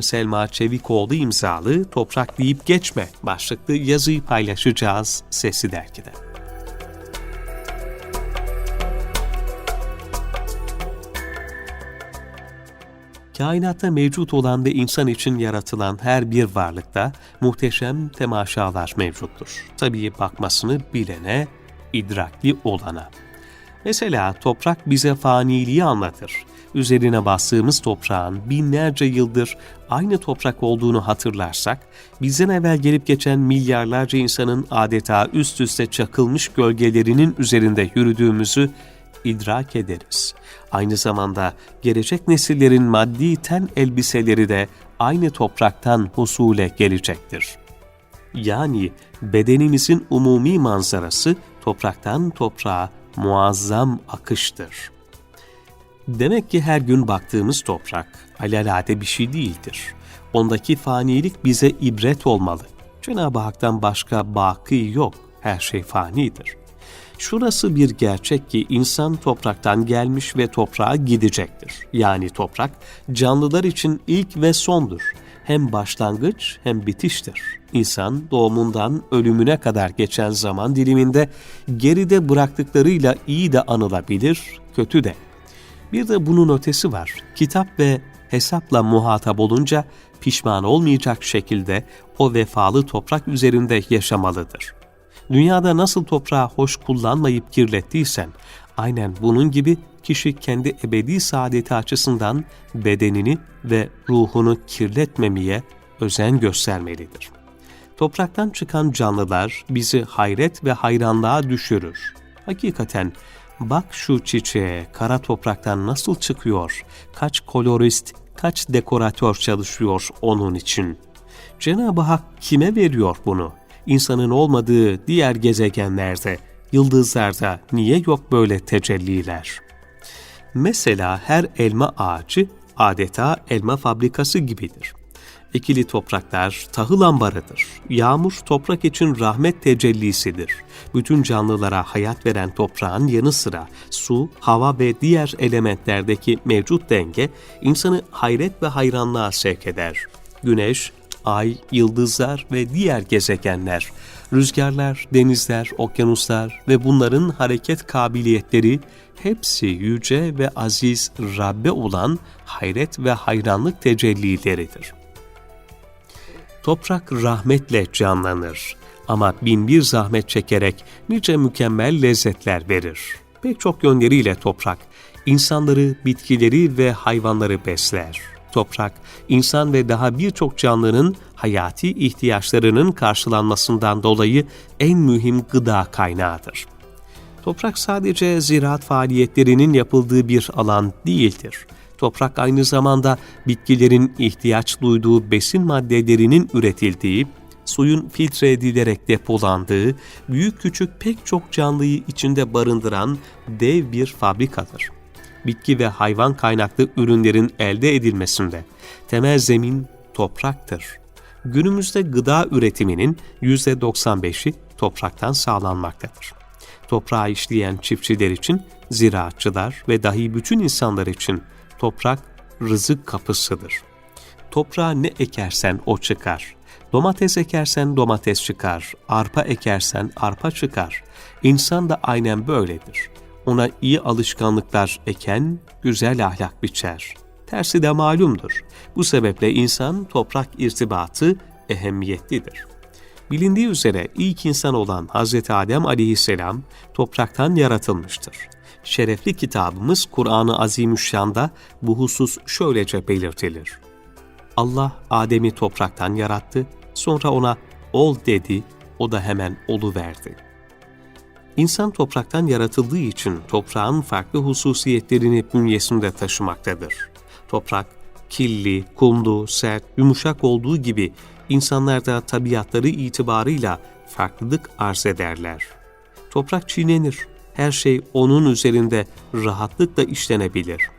Selma Çevikoğlu imzalı Toprak Deyip Geçme başlıklı yazıyı paylaşacağız Sesi Dergi'de. Kainatta mevcut olan ve insan için yaratılan her bir varlıkta muhteşem temaşalar mevcuttur. Tabii bakmasını bilene, idrakli olana. Mesela toprak bize faniliği anlatır. Üzerine bastığımız toprağın binlerce yıldır aynı toprak olduğunu hatırlarsak, bizden evvel gelip geçen milyarlarca insanın adeta üst üste çakılmış gölgelerinin üzerinde yürüdüğümüzü idrak ederiz. Aynı zamanda gelecek nesillerin maddi ten elbiseleri de aynı topraktan husule gelecektir. Yani bedenimizin umumi manzarası topraktan toprağa muazzam akıştır. Demek ki her gün baktığımız toprak alelade bir şey değildir. Ondaki fanilik bize ibret olmalı. Cenab-ı Hak'tan başka baki yok. Her şey fanidir. Şurası bir gerçek ki insan topraktan gelmiş ve toprağa gidecektir. Yani toprak canlılar için ilk ve sondur. Hem başlangıç hem bitiştir. İnsan doğumundan ölümüne kadar geçen zaman diliminde geride bıraktıklarıyla iyi de anılabilir, kötü de. Bir de bunun ötesi var. Kitap ve hesapla muhatap olunca pişman olmayacak şekilde o vefalı toprak üzerinde yaşamalıdır. Dünyada nasıl toprağı hoş kullanmayıp kirlettiysen, aynen bunun gibi kişi kendi ebedi saadeti açısından bedenini ve ruhunu kirletmemeye özen göstermelidir. Topraktan çıkan canlılar bizi hayret ve hayranlığa düşürür. Hakikaten bak şu çiçeğe kara topraktan nasıl çıkıyor, kaç kolorist, kaç dekoratör çalışıyor onun için. Cenab-ı Hak kime veriyor bunu? İnsanın olmadığı diğer gezegenlerde, yıldızlarda niye yok böyle tecelliler? Mesela her elma ağacı adeta elma fabrikası gibidir. Ekili topraklar tahıl ambarıdır. Yağmur toprak için rahmet tecellisidir. Bütün canlılara hayat veren toprağın yanı sıra su, hava ve diğer elementlerdeki mevcut denge insanı hayret ve hayranlığa sevk eder. Güneş, ay, yıldızlar ve diğer gezegenler, rüzgarlar, denizler, okyanuslar ve bunların hareket kabiliyetleri hepsi yüce ve aziz Rabbe olan hayret ve hayranlık tecellileridir. Toprak rahmetle canlanır ama bin bir zahmet çekerek nice mükemmel lezzetler verir. Pek çok yönleriyle toprak, insanları, bitkileri ve hayvanları besler. Toprak, insan ve daha birçok canlının hayati ihtiyaçlarının karşılanmasından dolayı en mühim gıda kaynağıdır. Toprak sadece ziraat faaliyetlerinin yapıldığı bir alan değildir. Toprak aynı zamanda bitkilerin ihtiyaç duyduğu besin maddelerinin üretildiği, suyun filtre edilerek depolandığı, büyük küçük pek çok canlıyı içinde barındıran dev bir fabrikadır. Bitki ve hayvan kaynaklı ürünlerin elde edilmesinde temel zemin topraktır. Günümüzde gıda üretiminin %95'i topraktan sağlanmaktadır. Toprağı işleyen çiftçiler için, ziraatçılar ve dahi bütün insanlar için toprak rızık kapısıdır. Toprağa ne ekersen o çıkar. Domates ekersen domates çıkar, arpa ekersen arpa çıkar. İnsan da aynen böyledir. Ona iyi alışkanlıklar eken güzel ahlak biçer. Tersi de malumdur. Bu sebeple insan toprak irtibatı ehemmiyetlidir. Bilindiği üzere ilk insan olan Hz. Adem aleyhisselam topraktan yaratılmıştır. Şerefli kitabımız Kur'an-ı Azimüşşan'da bu husus şöylece belirtilir. Allah Adem'i topraktan yarattı, sonra ona ol dedi, o da hemen olu verdi. İnsan topraktan yaratıldığı için toprağın farklı hususiyetlerini bünyesinde taşımaktadır. Toprak, killi, kumlu, sert, yumuşak olduğu gibi insanlarda tabiatları itibarıyla farklılık arz ederler. Toprak çiğnenir, her şey onun üzerinde rahatlıkla işlenebilir.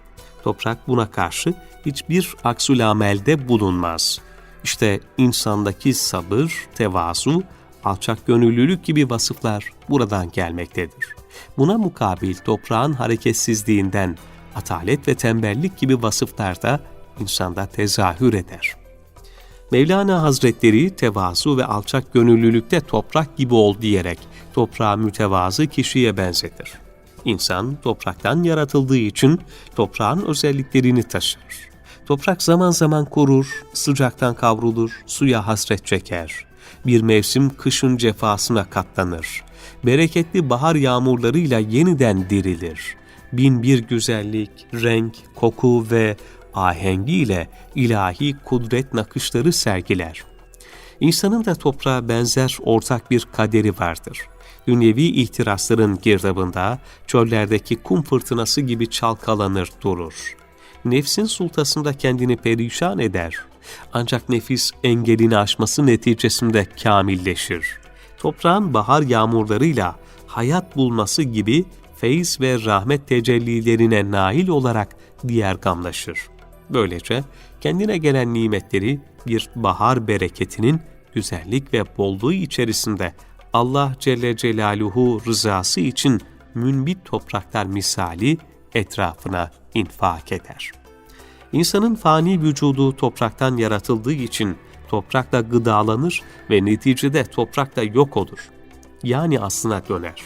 Toprak buna karşı hiçbir aksulamelde bulunmaz. İşte insandaki sabır, tevazu, alçak gönüllülük gibi vasıflar buradan gelmektedir. Buna mukabil toprağın hareketsizliğinden, atalet ve tembellik gibi vasıflar da insanda tezahür eder. Mevlana Hazretleri tevazu ve alçak gönüllülükte toprak gibi ol diyerek toprağı mütevazı kişiye benzetir. İnsan topraktan yaratıldığı için toprağın özelliklerini taşır. Toprak zaman zaman kurur, sıcaktan kavrulur, suya hasret çeker. Bir mevsim kışın cefasına katlanır. Bereketli bahar yağmurlarıyla yeniden dirilir. Bin bir güzellik, renk, koku ve ahengiyle ilahi kudret nakışları sergiler. İnsanın da toprağa benzer ortak bir kaderi vardır. Dünyevi ihtirasların girdabında çöllerdeki kum fırtınası gibi çalkalanır durur. Nefsin sultasında kendini perişan eder. Ancak nefis engelini aşması neticesinde kamilleşir. Toprağın bahar yağmurlarıyla hayat bulması gibi feyiz ve rahmet tecellilerine nail olarak diğer gamlaşır. Böylece kendine gelen nimetleri bir bahar bereketinin güzellik ve bolluğu içerisinde Allah Celle Celaluhu rızası için münbit topraklar misali etrafına infak eder. İnsanın fani vücudu topraktan yaratıldığı için toprakla gıdalanır ve neticede toprakta yok olur. Yani aslına döner.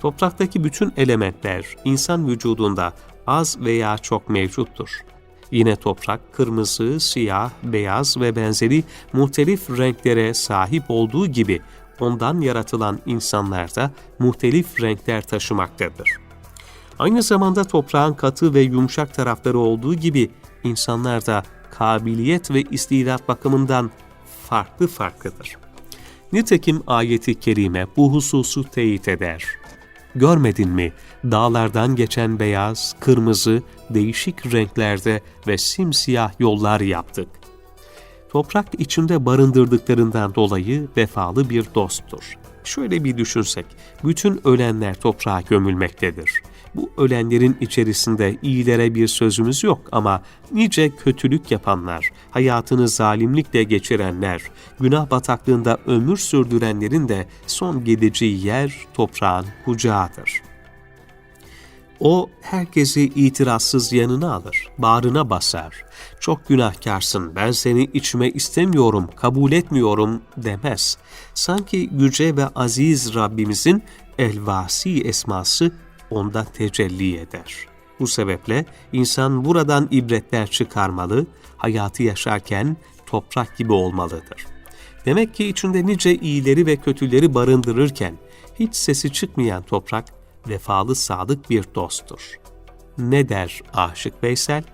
Topraktaki bütün elementler insan vücudunda az veya çok mevcuttur. Yine toprak kırmızı, siyah, beyaz ve benzeri muhtelif renklere sahip olduğu gibi ondan yaratılan insanlar da muhtelif renkler taşımaktadır. Aynı zamanda toprağın katı ve yumuşak tarafları olduğu gibi insanlar da kabiliyet ve istidat bakımından farklı farklıdır. Nitekim ayeti kerime bu hususu teyit eder. Görmedin mi dağlardan geçen beyaz, kırmızı, değişik renklerde ve simsiyah yollar yaptık. Toprak içinde barındırdıklarından dolayı vefalı bir dosttur. Şöyle bir düşünsek, bütün ölenler toprağa gömülmektedir. Bu ölenlerin içerisinde iyilere bir sözümüz yok ama nice kötülük yapanlar, hayatını zalimlikle geçirenler, günah bataklığında ömür sürdürenlerin de son gideceği yer toprağın kucağıdır. O herkesi itirazsız yanına alır, bağrına basar. Çok günahkarsın, ben seni içime istemiyorum, kabul etmiyorum demez. Sanki yüce ve aziz Rabbimizin elvasi esması onda tecelli eder. Bu sebeple insan buradan ibretler çıkarmalı, hayatı yaşarken toprak gibi olmalıdır. Demek ki içinde nice iyileri ve kötüleri barındırırken hiç sesi çıkmayan toprak vefalı sadık bir dosttur. Ne der Aşık Veysel?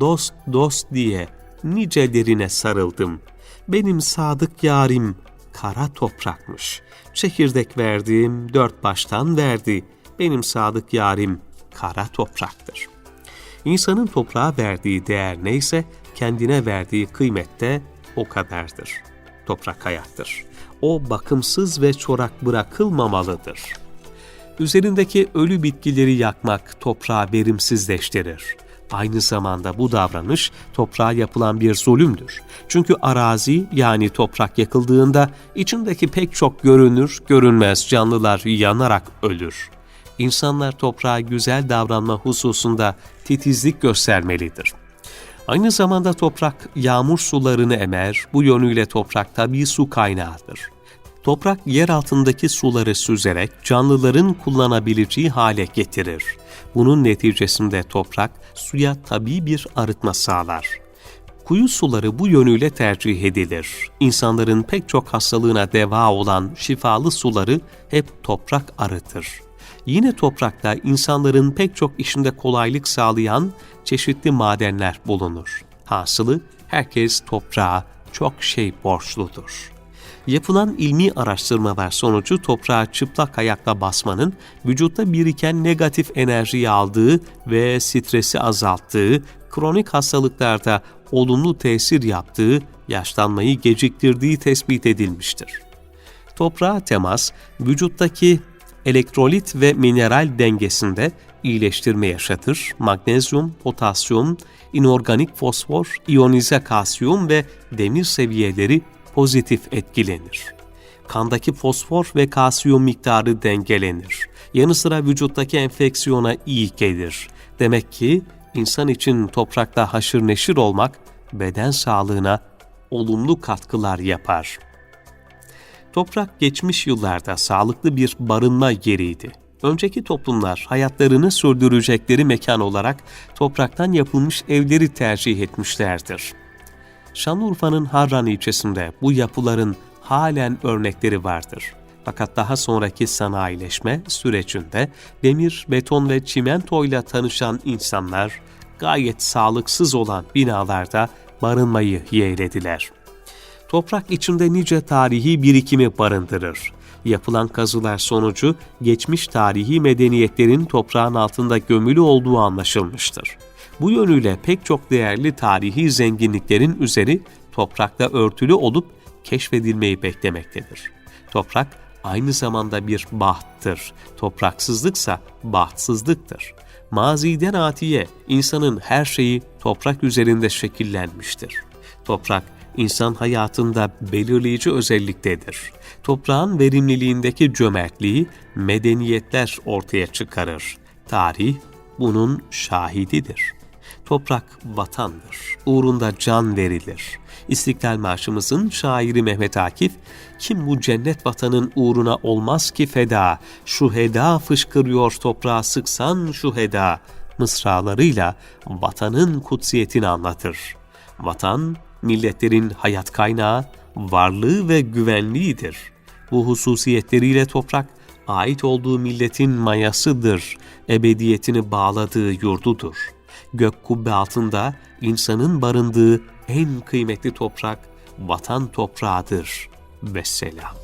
Dost dost diye nicelerine sarıldım. Benim sadık yarim kara toprakmış. Çekirdek verdiğim dört baştan verdi benim sadık yarim kara topraktır. İnsanın toprağa verdiği değer neyse kendine verdiği kıymet de o kadardır. Toprak hayattır. O bakımsız ve çorak bırakılmamalıdır. Üzerindeki ölü bitkileri yakmak toprağı verimsizleştirir. Aynı zamanda bu davranış toprağa yapılan bir zulümdür. Çünkü arazi yani toprak yakıldığında içindeki pek çok görünür, görünmez canlılar yanarak ölür insanlar toprağa güzel davranma hususunda titizlik göstermelidir. Aynı zamanda toprak yağmur sularını emer, bu yönüyle toprak tabi su kaynağıdır. Toprak yer altındaki suları süzerek canlıların kullanabileceği hale getirir. Bunun neticesinde toprak suya tabi bir arıtma sağlar. Kuyu suları bu yönüyle tercih edilir. İnsanların pek çok hastalığına deva olan şifalı suları hep toprak arıtır. Yine toprakta insanların pek çok işinde kolaylık sağlayan çeşitli madenler bulunur. Hasılı herkes toprağa çok şey borçludur. Yapılan ilmi araştırmalar sonucu toprağa çıplak ayakla basmanın vücutta biriken negatif enerjiyi aldığı ve stresi azalttığı, kronik hastalıklarda olumlu tesir yaptığı, yaşlanmayı geciktirdiği tespit edilmiştir. Toprağa temas, vücuttaki elektrolit ve mineral dengesinde iyileştirme yaşatır. Magnezyum, potasyum, inorganik fosfor, iyonize kalsiyum ve demir seviyeleri pozitif etkilenir. Kandaki fosfor ve kalsiyum miktarı dengelenir. Yanı sıra vücuttaki enfeksiyona iyi gelir. Demek ki insan için toprakta haşır neşir olmak beden sağlığına olumlu katkılar yapar. Toprak geçmiş yıllarda sağlıklı bir barınma yeriydi. Önceki toplumlar hayatlarını sürdürecekleri mekan olarak topraktan yapılmış evleri tercih etmişlerdir. Şanlıurfa'nın Harran ilçesinde bu yapıların halen örnekleri vardır. Fakat daha sonraki sanayileşme sürecinde demir, beton ve çimentoyla tanışan insanlar gayet sağlıksız olan binalarda barınmayı yeğlediler. Toprak içinde nice tarihi birikimi barındırır. Yapılan kazılar sonucu geçmiş tarihi medeniyetlerin toprağın altında gömülü olduğu anlaşılmıştır. Bu yönüyle pek çok değerli tarihi zenginliklerin üzeri toprakla örtülü olup keşfedilmeyi beklemektedir. Toprak aynı zamanda bir bahttır. Topraksızlıksa bahtsızlıktır. Maziden atiye insanın her şeyi toprak üzerinde şekillenmiştir. Toprak insan hayatında belirleyici özelliktedir. Toprağın verimliliğindeki cömertliği medeniyetler ortaya çıkarır. Tarih bunun şahididir. Toprak vatandır. Uğrunda can verilir. İstiklal Marşımızın şairi Mehmet Akif, kim bu cennet vatanın uğruna olmaz ki feda, şu heda fışkırıyor toprağa sıksan şu heda, mısralarıyla vatanın kutsiyetini anlatır. Vatan, milletlerin hayat kaynağı, varlığı ve güvenliğidir. Bu hususiyetleriyle toprak, ait olduğu milletin mayasıdır, ebediyetini bağladığı yurdudur. Gök kubbe altında insanın barındığı en kıymetli toprak, vatan toprağıdır. Vesselam.